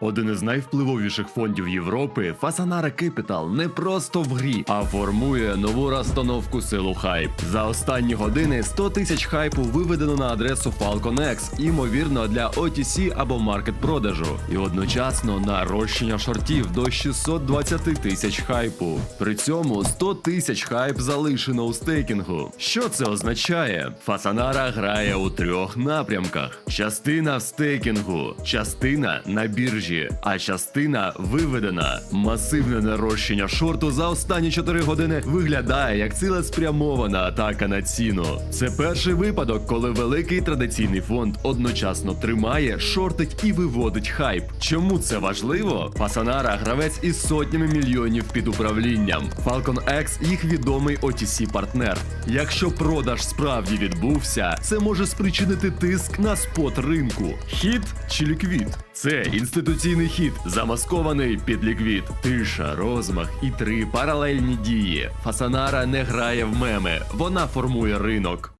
Один із найвпливовіших фондів Європи, Фасанара Capital не просто в грі, а формує нову розстановку силу хайп. За останні години 100 тисяч хайпу виведено на адресу Falcon X, ймовірно, для OTC або маркет продажу, і одночасно нарощення шортів до 620 тисяч хайпу. При цьому 100 тисяч хайп залишено у стейкінгу. Що це означає? Фасанара грає у трьох напрямках: частина в стейкінгу, частина на біржі, а частина виведена. Масивне нарощення шорту за останні 4 години виглядає як цілеспрямована атака на ціну. Це перший випадок, коли великий традиційний фонд одночасно тримає, шортить і виводить хайп. Чому це важливо? Фасанара гравець із сотнями мільйонів під управлінням. Falcon X їх відомий OTC партнер. Якщо продаж справді відбувся, це може спричинити тиск на спот ринку. Хід чи ліквід? Це інституційний хід, замаскований під ліквід. Тиша, розмах і три паралельні дії. Фасанара не грає в меми, вона формує ринок.